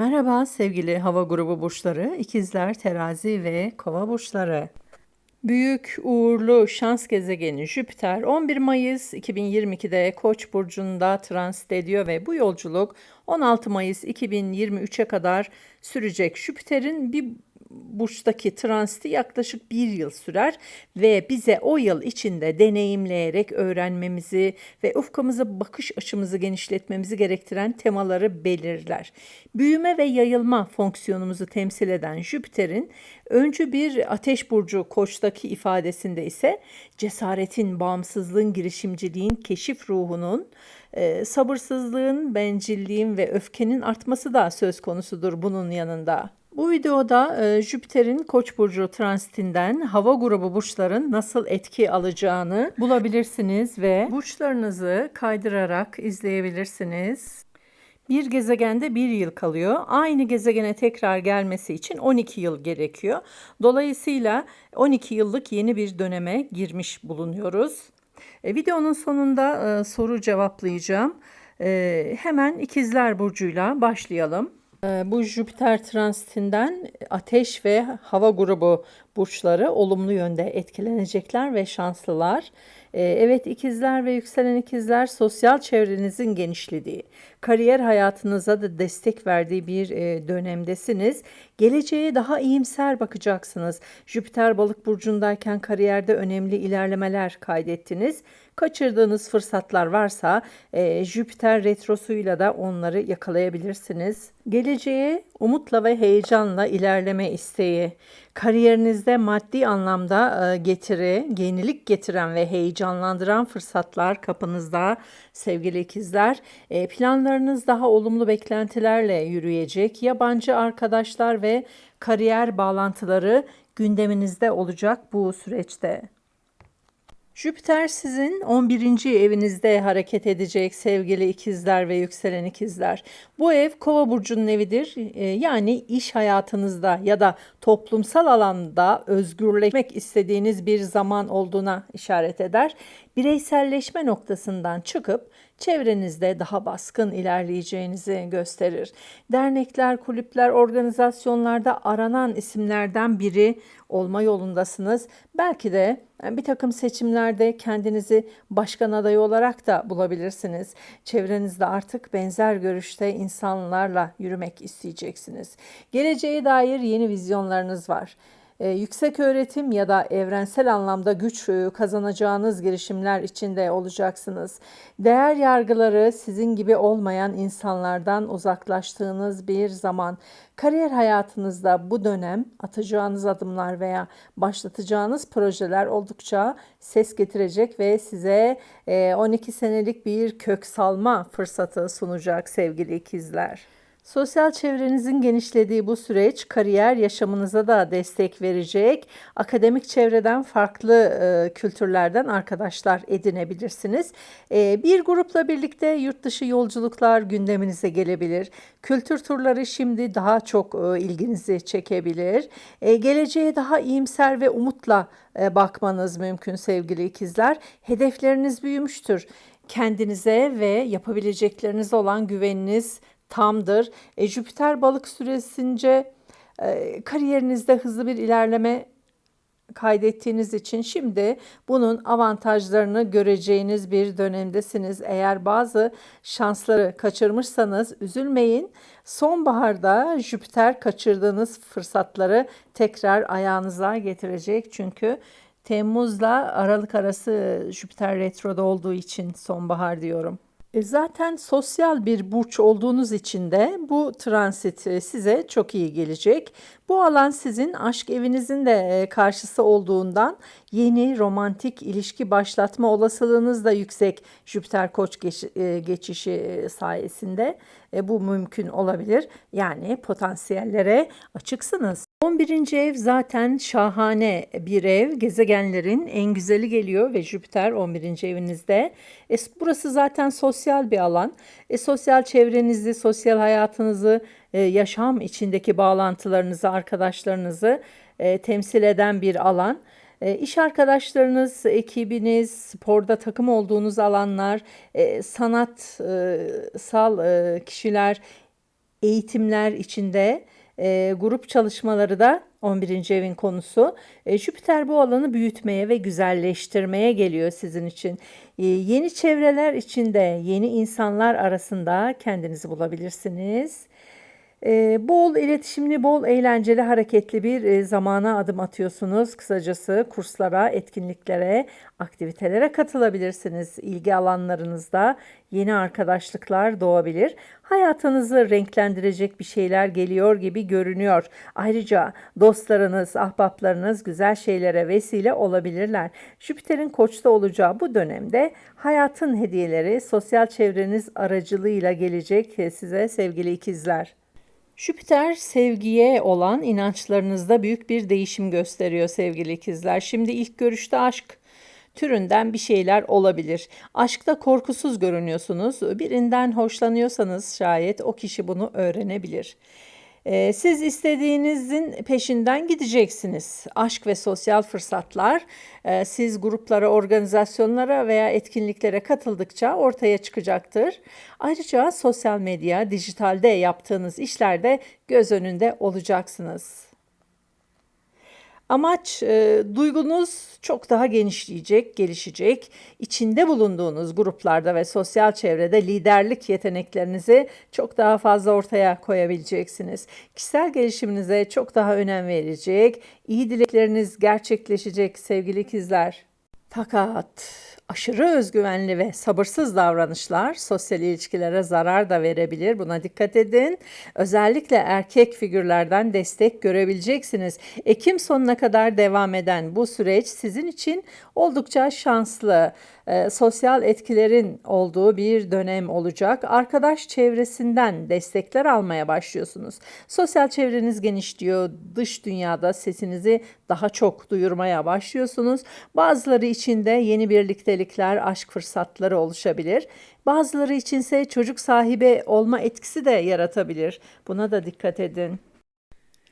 Merhaba sevgili hava grubu burçları, ikizler, terazi ve kova burçları. Büyük uğurlu şans gezegeni Jüpiter 11 Mayıs 2022'de Koç burcunda transit ediyor ve bu yolculuk 16 Mayıs 2023'e kadar sürecek. Jüpiter'in bir burçtaki transiti yaklaşık bir yıl sürer ve bize o yıl içinde deneyimleyerek öğrenmemizi ve ufkumuza bakış açımızı genişletmemizi gerektiren temaları belirler. Büyüme ve yayılma fonksiyonumuzu temsil eden Jüpiter'in öncü bir ateş burcu koçtaki ifadesinde ise cesaretin, bağımsızlığın, girişimciliğin, keşif ruhunun, e, sabırsızlığın, bencilliğin ve öfkenin artması da söz konusudur bunun yanında. Bu videoda e, Jüpiter'in Koç burcu transitinden hava grubu burçların nasıl etki alacağını bulabilirsiniz ve burçlarınızı kaydırarak izleyebilirsiniz. Bir gezegende bir yıl kalıyor. Aynı gezegene tekrar gelmesi için 12 yıl gerekiyor. Dolayısıyla 12 yıllık yeni bir döneme girmiş bulunuyoruz. E, videonun sonunda e, soru cevaplayacağım. E, hemen ikizler burcuyla başlayalım. Ee, bu Jüpiter transitinden ateş ve hava grubu burçları olumlu yönde etkilenecekler ve şanslılar. Ee, evet ikizler ve yükselen ikizler sosyal çevrenizin genişlediği, kariyer hayatınıza da destek verdiği bir e, dönemdesiniz. Geleceğe daha iyimser bakacaksınız. Jüpiter balık burcundayken kariyerde önemli ilerlemeler kaydettiniz. Kaçırdığınız fırsatlar varsa e, Jüpiter retrosuyla da onları yakalayabilirsiniz. Geleceğe umutla ve heyecanla ilerleme isteği, kariyerinizde maddi anlamda e, getiri, yenilik getiren ve heyecanlandıran fırsatlar kapınızda sevgili ikizler. E, planlarınız daha olumlu beklentilerle yürüyecek. Yabancı arkadaşlar ve kariyer bağlantıları gündeminizde olacak bu süreçte. Jüpiter sizin 11. evinizde hareket edecek sevgili ikizler ve yükselen ikizler. Bu ev kova burcunun evidir. Ee, yani iş hayatınızda ya da toplumsal alanda özgürleşmek istediğiniz bir zaman olduğuna işaret eder. Bireyselleşme noktasından çıkıp çevrenizde daha baskın ilerleyeceğinizi gösterir. Dernekler, kulüpler, organizasyonlarda aranan isimlerden biri olma yolundasınız. Belki de bir takım seçimlerde kendinizi başkan adayı olarak da bulabilirsiniz. Çevrenizde artık benzer görüşte insanlarla yürümek isteyeceksiniz. Geleceğe dair yeni vizyonlarınız var e, yüksek öğretim ya da evrensel anlamda güç e, kazanacağınız girişimler içinde olacaksınız. Değer yargıları sizin gibi olmayan insanlardan uzaklaştığınız bir zaman. Kariyer hayatınızda bu dönem atacağınız adımlar veya başlatacağınız projeler oldukça ses getirecek ve size 12 e, senelik bir kök salma fırsatı sunacak sevgili ikizler. Sosyal çevrenizin genişlediği bu süreç kariyer yaşamınıza da destek verecek. Akademik çevreden farklı e, kültürlerden arkadaşlar edinebilirsiniz. E, bir grupla birlikte yurt dışı yolculuklar gündeminize gelebilir. Kültür turları şimdi daha çok e, ilginizi çekebilir. E, geleceğe daha iyimser ve umutla e, bakmanız mümkün sevgili ikizler. Hedefleriniz büyümüştür kendinize ve yapabileceklerinize olan güveniniz tamdır. E, Jüpiter balık süresince e, kariyerinizde hızlı bir ilerleme kaydettiğiniz için şimdi bunun avantajlarını göreceğiniz bir dönemdesiniz. Eğer bazı şansları kaçırmışsanız üzülmeyin. Sonbaharda Jüpiter kaçırdığınız fırsatları tekrar ayağınıza getirecek. Çünkü Temmuz'la Aralık arası Jüpiter retroda olduğu için sonbahar diyorum. E, zaten sosyal bir burç olduğunuz için de bu transit e, size çok iyi gelecek. Bu alan sizin aşk evinizin de e, karşısı olduğundan yeni romantik ilişki başlatma olasılığınız da yüksek Jüpiter Koç geçişi sayesinde bu mümkün olabilir. Yani potansiyellere açıksınız. 11. ev zaten şahane bir ev. Gezegenlerin en güzeli geliyor ve Jüpiter 11. evinizde. E, burası zaten sosyal bir alan. E, sosyal çevrenizi, sosyal hayatınızı, e, yaşam içindeki bağlantılarınızı, arkadaşlarınızı e, temsil eden bir alan. E, iş arkadaşlarınız, ekibiniz, sporda takım olduğunuz alanlar, e, sanatsal e, kişiler, eğitimler içinde e, grup çalışmaları da 11. evin konusu. E, Jüpiter bu alanı büyütmeye ve güzelleştirmeye geliyor sizin için. E, yeni çevreler içinde, yeni insanlar arasında kendinizi bulabilirsiniz. E, bol iletişimli, bol eğlenceli, hareketli bir e, zamana adım atıyorsunuz. Kısacası kurslara, etkinliklere, aktivitelere katılabilirsiniz. İlgi alanlarınızda yeni arkadaşlıklar doğabilir. Hayatınızı renklendirecek bir şeyler geliyor gibi görünüyor. Ayrıca dostlarınız, ahbaplarınız güzel şeylere vesile olabilirler. Jüpiter'in koçta olacağı bu dönemde hayatın hediyeleri sosyal çevreniz aracılığıyla gelecek size sevgili ikizler. Jüpiter sevgiye olan inançlarınızda büyük bir değişim gösteriyor sevgili ikizler. Şimdi ilk görüşte aşk türünden bir şeyler olabilir. Aşkta korkusuz görünüyorsunuz. Birinden hoşlanıyorsanız şayet o kişi bunu öğrenebilir. Ee, siz istediğinizin peşinden gideceksiniz. Aşk ve sosyal fırsatlar e, siz gruplara, organizasyonlara veya etkinliklere katıldıkça ortaya çıkacaktır. Ayrıca sosyal medya, dijitalde yaptığınız işlerde göz önünde olacaksınız. Amaç e, duygunuz çok daha genişleyecek, gelişecek. İçinde bulunduğunuz gruplarda ve sosyal çevrede liderlik yeteneklerinizi çok daha fazla ortaya koyabileceksiniz. Kişisel gelişiminize çok daha önem verecek. İyi dilekleriniz gerçekleşecek sevgili ikizler. Fakat aşırı özgüvenli ve sabırsız davranışlar sosyal ilişkilere zarar da verebilir. Buna dikkat edin. Özellikle erkek figürlerden destek görebileceksiniz. Ekim sonuna kadar devam eden bu süreç sizin için oldukça şanslı e, sosyal etkilerin olduğu bir dönem olacak. Arkadaş çevresinden destekler almaya başlıyorsunuz. Sosyal çevreniz genişliyor. Dış dünyada sesinizi daha çok duyurmaya başlıyorsunuz. Bazıları için de yeni birliktelikler, aşk fırsatları oluşabilir. Bazıları içinse çocuk sahibi olma etkisi de yaratabilir. Buna da dikkat edin.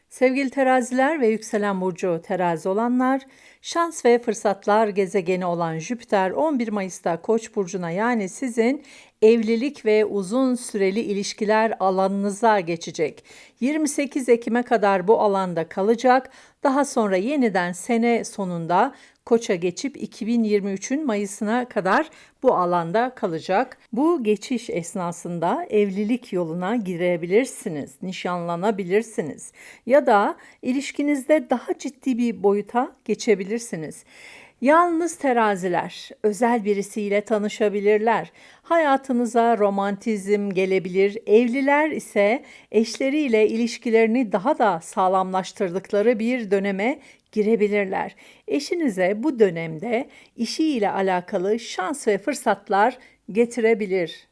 Sevgili teraziler ve yükselen burcu terazi olanlar, şans ve fırsatlar gezegeni olan Jüpiter 11 Mayıs'ta Koç burcuna yani sizin evlilik ve uzun süreli ilişkiler alanınıza geçecek. 28 Ekim'e kadar bu alanda kalacak. Daha sonra yeniden sene sonunda Koç'a geçip 2023'ün Mayıs'ına kadar bu alanda kalacak. Bu geçiş esnasında evlilik yoluna girebilirsiniz, nişanlanabilirsiniz ya da ilişkinizde daha ciddi bir boyuta geçebilirsiniz. Yalnız teraziler özel birisiyle tanışabilirler. Hayatınıza romantizm gelebilir. Evliler ise eşleriyle ilişkilerini daha da sağlamlaştırdıkları bir döneme girebilirler. Eşinize bu dönemde işiyle alakalı şans ve fırsatlar getirebilir.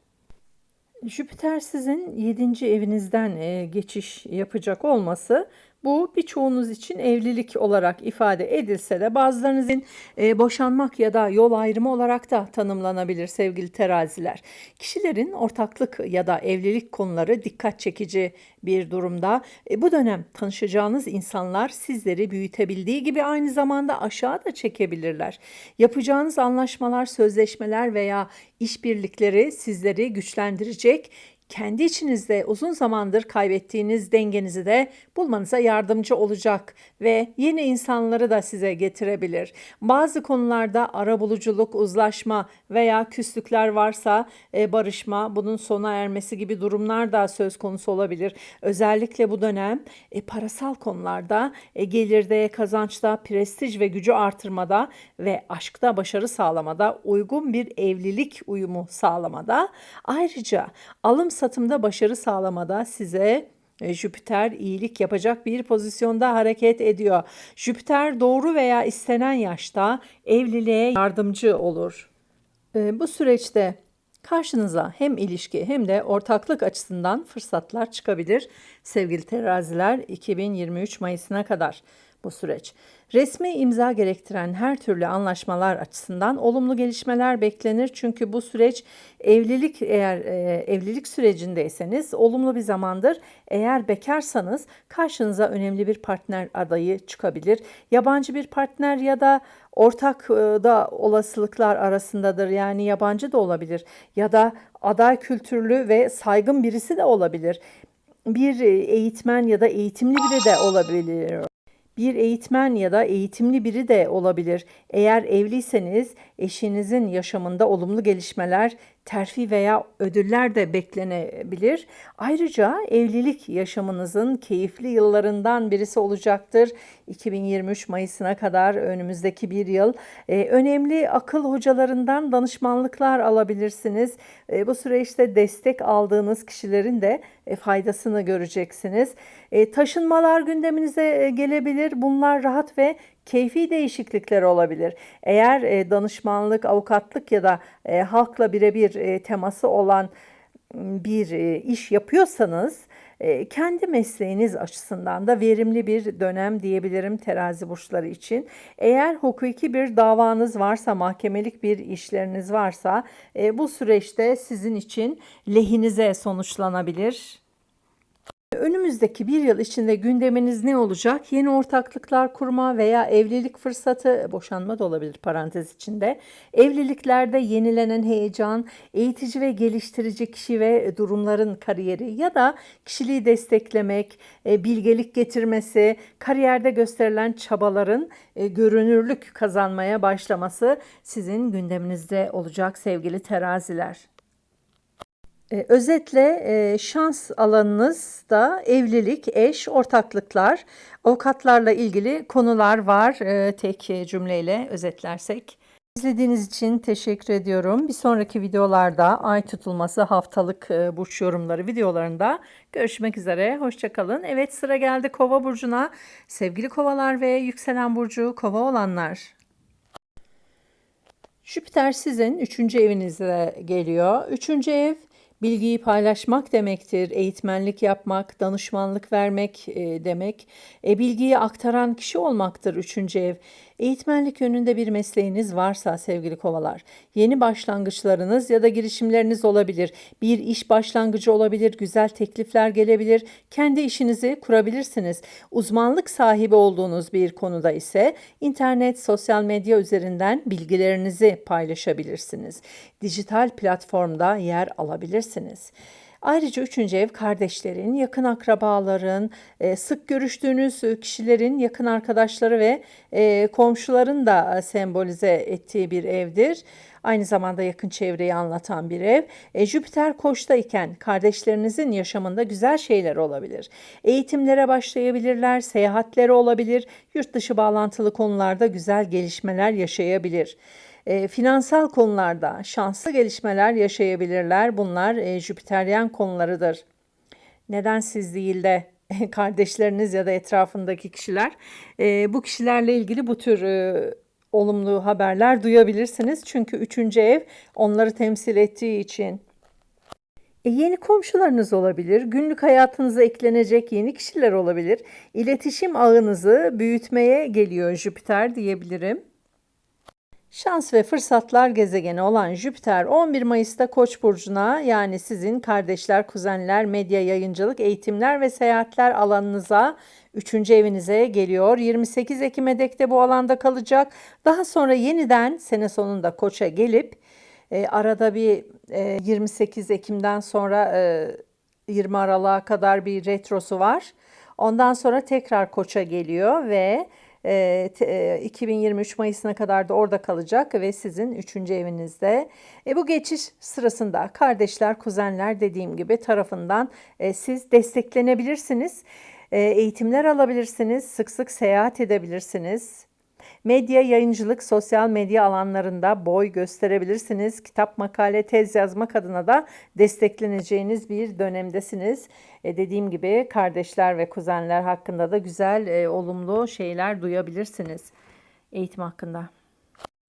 Jüpiter sizin 7. evinizden e, geçiş yapacak olması bu birçoğunuz için evlilik olarak ifade edilse de bazılarınızın e, boşanmak ya da yol ayrımı olarak da tanımlanabilir sevgili teraziler. Kişilerin ortaklık ya da evlilik konuları dikkat çekici bir durumda. E, bu dönem tanışacağınız insanlar sizleri büyütebildiği gibi aynı zamanda aşağı da çekebilirler. Yapacağınız anlaşmalar, sözleşmeler veya işbirlikleri sizleri güçlendirecek kendi içinizde uzun zamandır kaybettiğiniz dengenizi de bulmanıza yardımcı olacak ve yeni insanları da size getirebilir. Bazı konularda arabuluculuk, uzlaşma veya küslükler varsa e, barışma, bunun sona ermesi gibi durumlar da söz konusu olabilir. Özellikle bu dönem e, parasal konularda, e, gelirde, kazançta, prestij ve gücü artırmada ve aşkta başarı sağlamada, uygun bir evlilik uyumu sağlamada, ayrıca alım satımda başarı sağlamada size e, Jüpiter iyilik yapacak bir pozisyonda hareket ediyor. Jüpiter doğru veya istenen yaşta evliliğe yardımcı olur. E, bu süreçte karşınıza hem ilişki hem de ortaklık açısından fırsatlar çıkabilir sevgili teraziler 2023 Mayıs'ına kadar bu süreç. Resmi imza gerektiren her türlü anlaşmalar açısından olumlu gelişmeler beklenir. Çünkü bu süreç evlilik eğer e, evlilik sürecindeyseniz olumlu bir zamandır. Eğer bekarsanız karşınıza önemli bir partner adayı çıkabilir. Yabancı bir partner ya da ortak e, da olasılıklar arasındadır. Yani yabancı da olabilir ya da aday kültürlü ve saygın birisi de olabilir bir e, eğitmen ya da eğitimli biri de olabilir. Bir eğitmen ya da eğitimli biri de olabilir. Eğer evliyseniz eşinizin yaşamında olumlu gelişmeler, terfi veya ödüller de beklenebilir. Ayrıca evlilik yaşamınızın keyifli yıllarından birisi olacaktır. 2023 Mayıs'ına kadar önümüzdeki bir yıl e, önemli akıl hocalarından danışmanlıklar alabilirsiniz. E, bu süreçte destek aldığınız kişilerin de e, faydasını göreceksiniz. E, taşınmalar gündeminize e, gelebilir. Bunlar rahat ve keyfi değişiklikler olabilir. Eğer e, danışmanlık, avukatlık ya da e, halkla birebir e, teması olan bir e, iş yapıyorsanız kendi mesleğiniz açısından da verimli bir dönem diyebilirim terazi burçları için. Eğer hukuki bir davanız varsa, mahkemelik bir işleriniz varsa e, bu süreçte sizin için lehinize sonuçlanabilir. Önümüzdeki bir yıl içinde gündeminiz ne olacak? Yeni ortaklıklar kurma veya evlilik fırsatı, boşanma da olabilir parantez içinde. Evliliklerde yenilenen heyecan, eğitici ve geliştirici kişi ve durumların kariyeri ya da kişiliği desteklemek, e, bilgelik getirmesi, kariyerde gösterilen çabaların e, görünürlük kazanmaya başlaması sizin gündeminizde olacak sevgili teraziler. E, özetle e, şans alanınız da evlilik, eş, ortaklıklar, avukatlarla ilgili konular var e, tek cümleyle özetlersek. İzlediğiniz için teşekkür ediyorum. Bir sonraki videolarda ay tutulması haftalık e, burç yorumları videolarında görüşmek üzere. Hoşçakalın. Evet sıra geldi kova burcuna. Sevgili kovalar ve yükselen burcu kova olanlar. Jüpiter sizin üçüncü evinize geliyor. Üçüncü ev Bilgiyi paylaşmak demektir, eğitmenlik yapmak, danışmanlık vermek e, demek. E, bilgiyi aktaran kişi olmaktır üçüncü ev. Eğitmenlik yönünde bir mesleğiniz varsa sevgili kovalar, yeni başlangıçlarınız ya da girişimleriniz olabilir. Bir iş başlangıcı olabilir, güzel teklifler gelebilir. Kendi işinizi kurabilirsiniz. Uzmanlık sahibi olduğunuz bir konuda ise internet, sosyal medya üzerinden bilgilerinizi paylaşabilirsiniz. Dijital platformda yer alabilirsiniz. Ayrıca üçüncü ev kardeşlerin, yakın akrabaların, e, sık görüştüğünüz kişilerin, yakın arkadaşları ve e, komşuların da sembolize ettiği bir evdir. Aynı zamanda yakın çevreyi anlatan bir ev. E, Jüpiter koçta iken kardeşlerinizin yaşamında güzel şeyler olabilir. Eğitimlere başlayabilirler, seyahatleri olabilir, yurt dışı bağlantılı konularda güzel gelişmeler yaşayabilir e, finansal konularda şanslı gelişmeler yaşayabilirler. Bunlar e, Jüpiteryen konularıdır. Neden siz değil de kardeşleriniz ya da etrafındaki kişiler e, bu kişilerle ilgili bu tür e, olumlu haberler duyabilirsiniz. Çünkü üçüncü ev onları temsil ettiği için. E, yeni komşularınız olabilir, günlük hayatınıza eklenecek yeni kişiler olabilir. İletişim ağınızı büyütmeye geliyor Jüpiter diyebilirim. Şans ve fırsatlar gezegeni olan Jüpiter 11 Mayıs'ta Koç burcuna yani sizin kardeşler, kuzenler, medya, yayıncılık, eğitimler ve seyahatler alanınıza 3. evinize geliyor. 28 Ekim'e dek de bu alanda kalacak. Daha sonra yeniden sene sonunda Koç'a gelip e, arada bir e, 28 Ekim'den sonra e, 20 Aralık'a kadar bir retrosu var. Ondan sonra tekrar Koç'a geliyor ve 2023 e, Mayıs'ına kadar da orada kalacak ve sizin üçüncü evinizde. E, bu geçiş sırasında kardeşler, kuzenler dediğim gibi tarafından e, siz desteklenebilirsiniz. E, eğitimler alabilirsiniz, sık sık seyahat edebilirsiniz. Medya, yayıncılık, sosyal medya alanlarında boy gösterebilirsiniz. Kitap, makale, tez yazmak adına da destekleneceğiniz bir dönemdesiniz. E, dediğim gibi kardeşler ve kuzenler hakkında da güzel, e, olumlu şeyler duyabilirsiniz eğitim hakkında.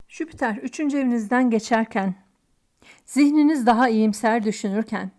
Jüpiter 3. evinizden geçerken, zihniniz daha iyimser düşünürken,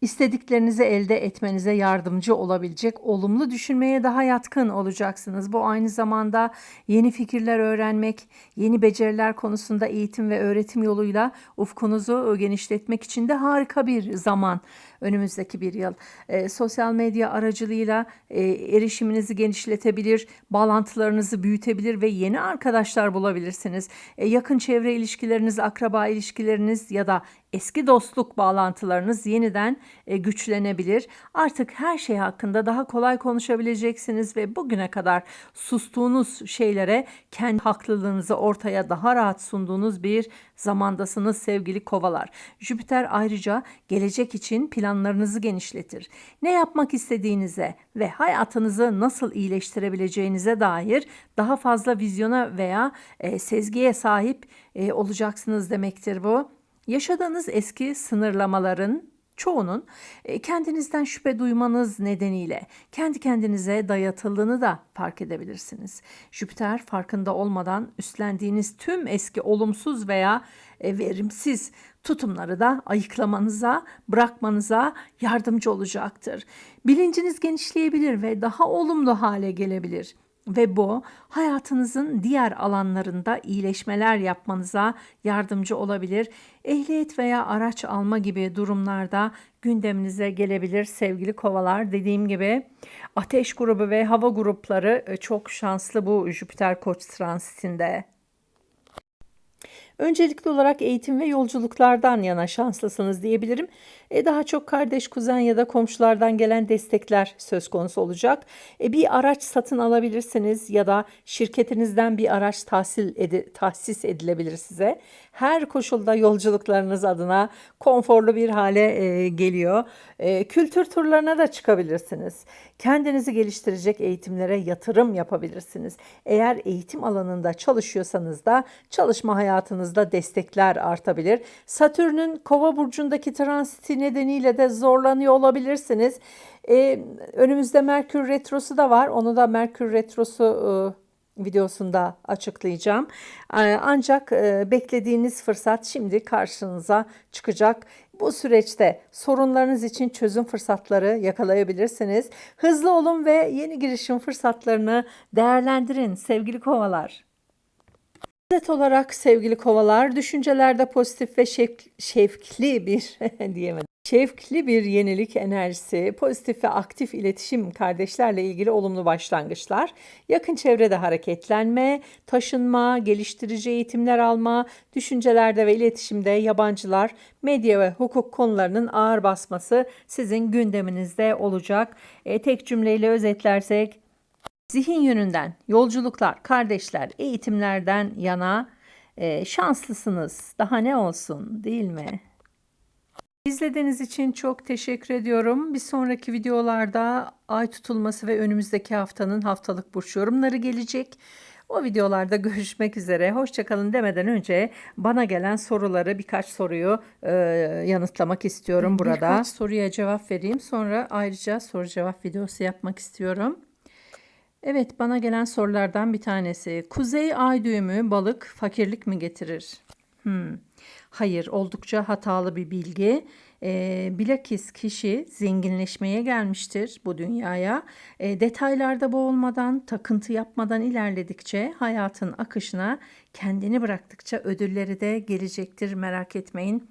istediklerinizi elde etmenize yardımcı olabilecek olumlu düşünmeye daha yatkın olacaksınız. Bu aynı zamanda yeni fikirler öğrenmek, yeni beceriler konusunda eğitim ve öğretim yoluyla ufkunuzu genişletmek için de harika bir zaman. önümüzdeki bir yıl. E, sosyal medya aracılığıyla e, erişiminizi genişletebilir, bağlantılarınızı büyütebilir ve yeni arkadaşlar bulabilirsiniz. E, yakın çevre ilişkileriniz, akraba ilişkileriniz ya da eski dostluk bağlantılarınız yeniden güçlenebilir. Artık her şey hakkında daha kolay konuşabileceksiniz ve bugüne kadar sustuğunuz şeylere kendi haklılığınızı ortaya daha rahat sunduğunuz bir zamandasınız sevgili kovalar. Jüpiter ayrıca gelecek için planlarınızı genişletir. Ne yapmak istediğinize ve hayatınızı nasıl iyileştirebileceğinize dair daha fazla vizyona veya e, sezgiye sahip e, olacaksınız demektir bu. Yaşadığınız eski sınırlamaların çoğunun e, kendinizden şüphe duymanız nedeniyle kendi kendinize dayatıldığını da fark edebilirsiniz. Jüpiter farkında olmadan üstlendiğiniz tüm eski olumsuz veya e, verimsiz tutumları da ayıklamanıza, bırakmanıza yardımcı olacaktır. Bilinciniz genişleyebilir ve daha olumlu hale gelebilir ve bu hayatınızın diğer alanlarında iyileşmeler yapmanıza yardımcı olabilir. Ehliyet veya araç alma gibi durumlarda gündeminize gelebilir sevgili kovalar. Dediğim gibi ateş grubu ve hava grupları e, çok şanslı bu Jüpiter Koç transitinde. Öncelikli olarak eğitim ve yolculuklardan yana şanslısınız diyebilirim. E, daha çok kardeş, kuzen ya da komşulardan gelen destekler söz konusu olacak. E, bir araç satın alabilirsiniz ya da şirketinizden bir araç tahsil edi, tahsis edilebilir size. Her koşulda yolculuklarınız adına konforlu bir hale e, geliyor. E, kültür turlarına da çıkabilirsiniz. Kendinizi geliştirecek eğitimlere yatırım yapabilirsiniz. Eğer eğitim alanında çalışıyorsanız da çalışma hayatınızda destekler artabilir. Satürn'ün Kova burcundaki transiti nedeniyle de zorlanıyor olabilirsiniz. Ee, önümüzde Merkür retrosu da var. Onu da Merkür retrosu e, videosunda açıklayacağım. Ee, ancak e, beklediğiniz fırsat şimdi karşınıza çıkacak. Bu süreçte sorunlarınız için çözüm fırsatları yakalayabilirsiniz. Hızlı olun ve yeni girişim fırsatlarını değerlendirin sevgili kovalar. Özet olarak sevgili kovalar, düşüncelerde pozitif ve şevk, şevkli bir diyemedim. Şevkli bir yenilik enerjisi, pozitif ve aktif iletişim kardeşlerle ilgili olumlu başlangıçlar, yakın çevrede hareketlenme, taşınma, geliştirici eğitimler alma, düşüncelerde ve iletişimde yabancılar, medya ve hukuk konularının ağır basması sizin gündeminizde olacak. E, tek cümleyle özetlersek Zihin yönünden yolculuklar, kardeşler, eğitimlerden yana e, şanslısınız. Daha ne olsun değil mi? İzlediğiniz için çok teşekkür ediyorum. Bir sonraki videolarda ay tutulması ve önümüzdeki haftanın haftalık burç yorumları gelecek. O videolarda görüşmek üzere. Hoşçakalın demeden önce bana gelen soruları birkaç soruyu e, yanıtlamak istiyorum burada. Birkaç soruya cevap vereyim. Sonra ayrıca soru cevap videosu yapmak istiyorum. Evet bana gelen sorulardan bir tanesi. Kuzey ay düğümü balık fakirlik mi getirir? Hmm. Hayır oldukça hatalı bir bilgi. E, bilakis kişi zenginleşmeye gelmiştir bu dünyaya. E, detaylarda boğulmadan, takıntı yapmadan ilerledikçe hayatın akışına kendini bıraktıkça ödülleri de gelecektir merak etmeyin.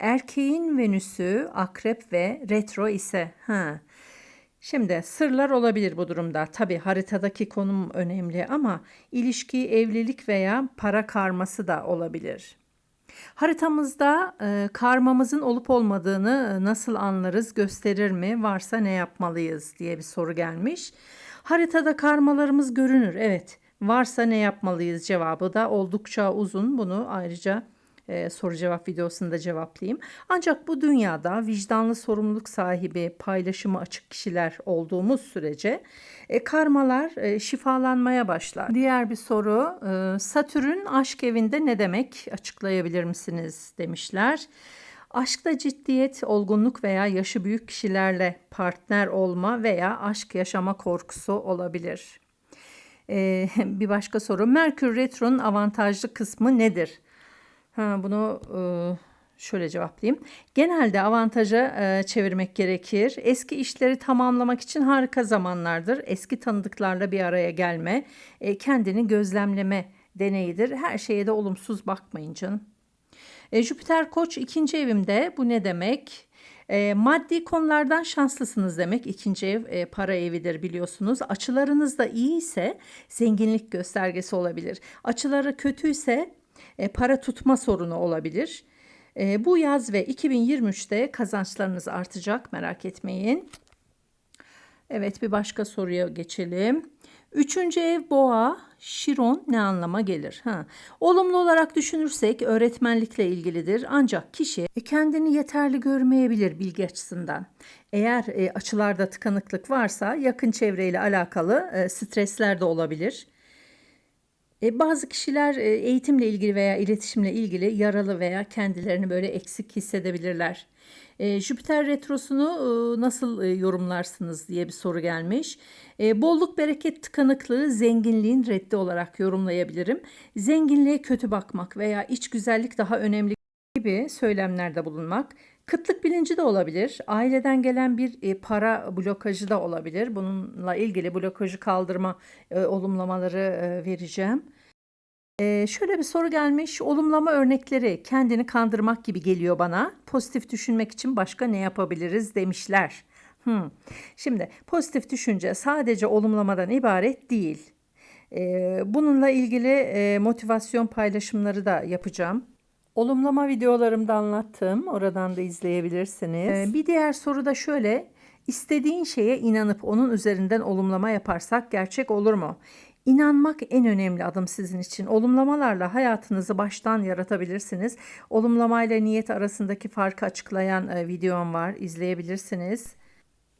Erkeğin Venüs'ü akrep ve retro ise ha, Şimdi sırlar olabilir bu durumda. Tabi haritadaki konum önemli ama ilişki, evlilik veya para karması da olabilir. Haritamızda e, karmamızın olup olmadığını e, nasıl anlarız, gösterir mi? Varsa ne yapmalıyız diye bir soru gelmiş. Haritada karmalarımız görünür. Evet. Varsa ne yapmalıyız cevabı da oldukça uzun. Bunu ayrıca e, soru cevap videosunda cevaplayayım. Ancak bu dünyada vicdanlı sorumluluk sahibi, paylaşımı açık kişiler olduğumuz sürece e, karmalar e, şifalanmaya başlar. Diğer bir soru, e, Satürn aşk evinde ne demek? Açıklayabilir misiniz demişler. Aşkta ciddiyet, olgunluk veya yaşı büyük kişilerle partner olma veya aşk yaşama korkusu olabilir. Ee, bir başka soru. Merkür Retro'nun avantajlı kısmı nedir? Ha, bunu e, şöyle cevaplayayım. Genelde avantaja e, çevirmek gerekir. Eski işleri tamamlamak için harika zamanlardır. Eski tanıdıklarla bir araya gelme, e, kendini gözlemleme deneyidir. Her şeye de olumsuz bakmayın canım. Jüpiter Koç ikinci evimde bu ne demek? E, maddi konulardan şanslısınız demek. İkinci ev e, para evidir biliyorsunuz. Açılarınız da iyi ise zenginlik göstergesi olabilir. Açıları kötüyse e, para tutma sorunu olabilir. E, bu yaz ve 2023'te kazançlarınız artacak merak etmeyin. Evet bir başka soruya geçelim. Üçüncü ev boğa, şiron ne anlama gelir? Ha. Olumlu olarak düşünürsek öğretmenlikle ilgilidir. Ancak kişi kendini yeterli görmeyebilir bilgi açısından. Eğer e, açılarda tıkanıklık varsa yakın çevreyle alakalı e, stresler de olabilir. E, bazı kişiler e, eğitimle ilgili veya iletişimle ilgili yaralı veya kendilerini böyle eksik hissedebilirler. E, Jüpiter retrosunu e, nasıl yorumlarsınız diye bir soru gelmiş. Bolluk bereket tıkanıklığı zenginliğin reddi olarak yorumlayabilirim. Zenginliğe kötü bakmak veya iç güzellik daha önemli gibi söylemlerde bulunmak. Kıtlık bilinci de olabilir. Aileden gelen bir e, para blokajı da olabilir. Bununla ilgili blokajı kaldırma e, olumlamaları e, vereceğim. Şöyle bir soru gelmiş. Olumlama örnekleri kendini kandırmak gibi geliyor bana. Pozitif düşünmek için başka ne yapabiliriz demişler. Hmm. Şimdi pozitif düşünce sadece olumlamadan ibaret değil. Bununla ilgili motivasyon paylaşımları da yapacağım. Olumlama videolarımda anlattım. Oradan da izleyebilirsiniz. Ee, bir diğer soru da şöyle. İstediğin şeye inanıp onun üzerinden olumlama yaparsak gerçek olur mu? İnanmak en önemli adım sizin için. Olumlamalarla hayatınızı baştan yaratabilirsiniz. Olumlamayla niyet arasındaki farkı açıklayan e, videom var. İzleyebilirsiniz.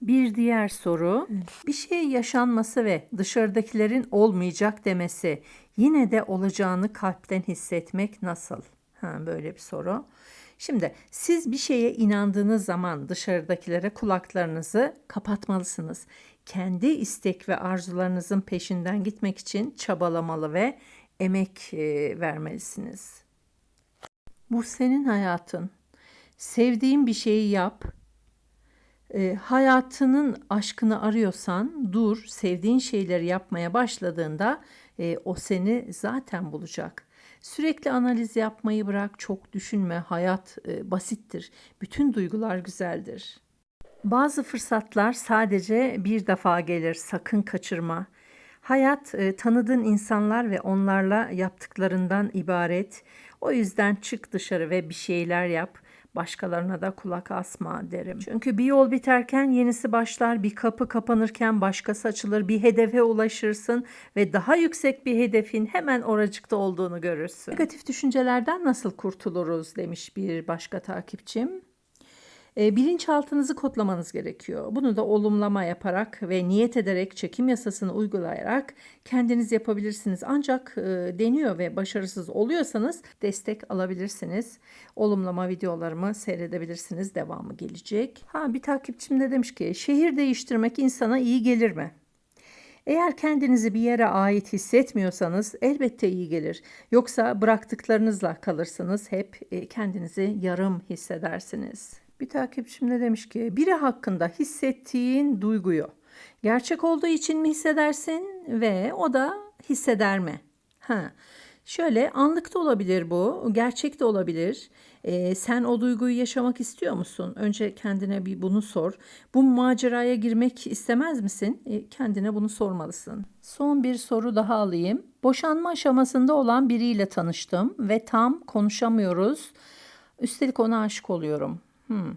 Bir diğer soru, bir şey yaşanması ve dışarıdakilerin olmayacak demesi, yine de olacağını kalpten hissetmek nasıl? Ha, böyle bir soru. Şimdi siz bir şeye inandığınız zaman dışarıdakilere kulaklarınızı kapatmalısınız. Kendi istek ve arzularınızın peşinden gitmek için çabalamalı ve emek e, vermelisiniz. Bu senin hayatın. Sevdiğin bir şeyi yap. E, hayatının aşkını arıyorsan dur, sevdiğin şeyleri yapmaya başladığında e, o seni zaten bulacak. Sürekli analiz yapmayı bırak, çok düşünme. Hayat e, basittir. Bütün duygular güzeldir. Bazı fırsatlar sadece bir defa gelir. Sakın kaçırma. Hayat e, tanıdığın insanlar ve onlarla yaptıklarından ibaret. O yüzden çık dışarı ve bir şeyler yap. Başkalarına da kulak asma derim. Çünkü bir yol biterken yenisi başlar, bir kapı kapanırken başkası açılır, bir hedefe ulaşırsın ve daha yüksek bir hedefin hemen oracıkta olduğunu görürsün. Negatif düşüncelerden nasıl kurtuluruz demiş bir başka takipçim. E, bilinçaltınızı kodlamanız gerekiyor. Bunu da olumlama yaparak ve niyet ederek çekim yasasını uygulayarak kendiniz yapabilirsiniz. Ancak e, deniyor ve başarısız oluyorsanız destek alabilirsiniz. Olumlama videolarımı seyredebilirsiniz. Devamı gelecek. Ha bir takipçim de demiş ki şehir değiştirmek insana iyi gelir mi? Eğer kendinizi bir yere ait hissetmiyorsanız elbette iyi gelir. Yoksa bıraktıklarınızla kalırsınız. Hep e, kendinizi yarım hissedersiniz. Bir takipçim de demiş ki biri hakkında hissettiğin duyguyu gerçek olduğu için mi hissedersin ve o da hisseder mi? Ha. Şöyle anlık da olabilir bu, gerçek de olabilir. Ee, sen o duyguyu yaşamak istiyor musun? Önce kendine bir bunu sor. Bu maceraya girmek istemez misin? Ee, kendine bunu sormalısın. Son bir soru daha alayım. Boşanma aşamasında olan biriyle tanıştım ve tam konuşamıyoruz. Üstelik ona aşık oluyorum. Hmm.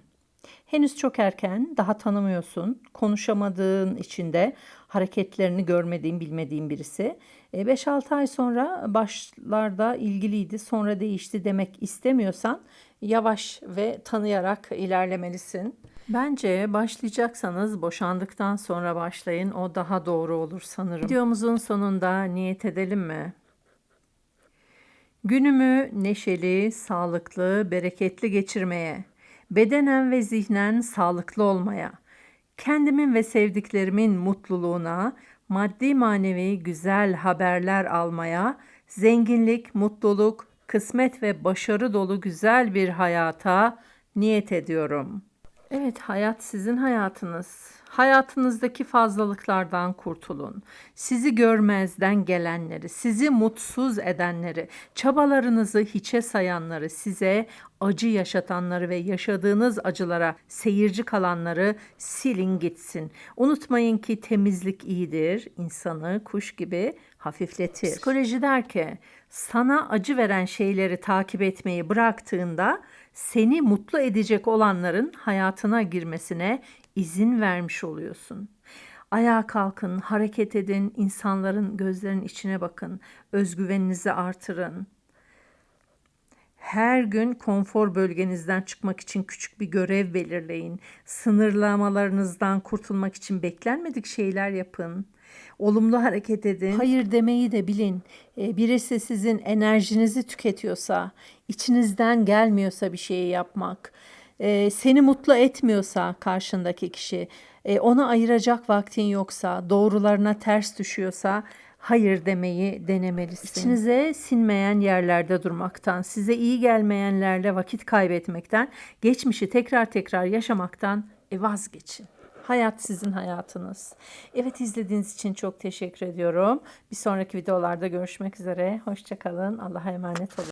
Henüz çok erken, daha tanımıyorsun, konuşamadığın içinde hareketlerini görmediğin, bilmediğin birisi. 5-6 e, ay sonra başlarda ilgiliydi, sonra değişti demek istemiyorsan yavaş ve tanıyarak ilerlemelisin. Bence başlayacaksanız boşandıktan sonra başlayın. O daha doğru olur sanırım. Videomuzun sonunda niyet edelim mi? Günümü neşeli, sağlıklı, bereketli geçirmeye bedenen ve zihnen sağlıklı olmaya, kendimin ve sevdiklerimin mutluluğuna, maddi manevi güzel haberler almaya, zenginlik, mutluluk, kısmet ve başarı dolu güzel bir hayata niyet ediyorum. Evet, hayat sizin hayatınız. Hayatınızdaki fazlalıklardan kurtulun. Sizi görmezden gelenleri, sizi mutsuz edenleri, çabalarınızı hiçe sayanları, size acı yaşatanları ve yaşadığınız acılara seyirci kalanları silin gitsin. Unutmayın ki temizlik iyidir, insanı kuş gibi hafifletir. Psikoloji der ki sana acı veren şeyleri takip etmeyi bıraktığında seni mutlu edecek olanların hayatına girmesine izin vermiş oluyorsun. Ayağa kalkın, hareket edin, insanların gözlerinin içine bakın, özgüveninizi artırın. Her gün konfor bölgenizden çıkmak için küçük bir görev belirleyin. Sınırlamalarınızdan kurtulmak için beklenmedik şeyler yapın. Olumlu hareket edin. Hayır demeyi de bilin. Ee, Birisi sizin enerjinizi tüketiyorsa, içinizden gelmiyorsa bir şeyi yapmak, e, seni mutlu etmiyorsa karşındaki kişi, e, ona ayıracak vaktin yoksa, doğrularına ters düşüyorsa hayır demeyi denemelisin. İçinize sinmeyen yerlerde durmaktan, size iyi gelmeyenlerle vakit kaybetmekten, geçmişi tekrar tekrar yaşamaktan e, vazgeçin. Hayat sizin hayatınız. Evet izlediğiniz için çok teşekkür ediyorum. Bir sonraki videolarda görüşmek üzere. Hoşçakalın. Allah'a emanet olun.